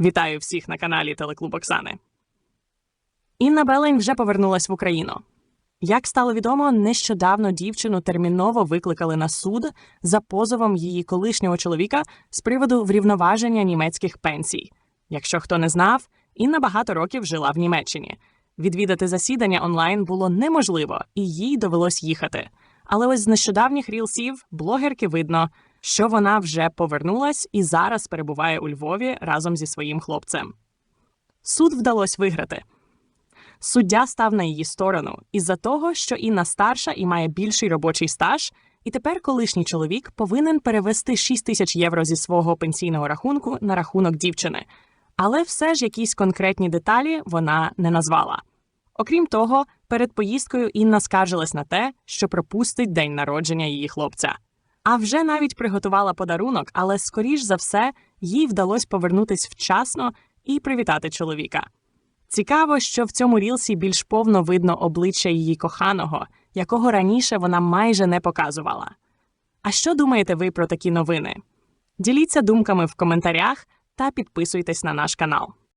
Вітаю всіх на каналі Телеклуб Оксани. Інна Белень вже повернулась в Україну. Як стало відомо, нещодавно дівчину терміново викликали на суд за позовом її колишнього чоловіка з приводу врівноваження німецьких пенсій. Якщо хто не знав, Інна багато років жила в Німеччині. Відвідати засідання онлайн було неможливо, і їй довелось їхати. Але ось з нещодавніх рілсів блогерки видно, що вона вже повернулась і зараз перебуває у Львові разом зі своїм хлопцем. Суд вдалося виграти. Суддя став на її сторону із-за того, що Інна старша і має більший робочий стаж, і тепер колишній чоловік повинен перевести 6 тисяч євро зі свого пенсійного рахунку на рахунок дівчини. Але все ж якісь конкретні деталі вона не назвала. Окрім того, перед поїздкою Інна скаржилась на те, що пропустить день народження її хлопця. А вже навіть приготувала подарунок, але скоріш за все їй вдалося повернутись вчасно і привітати чоловіка. Цікаво, що в цьому рілсі більш повно видно обличчя її коханого, якого раніше вона майже не показувала. А що думаєте ви про такі новини? Діліться думками в коментарях та підписуйтесь на наш канал.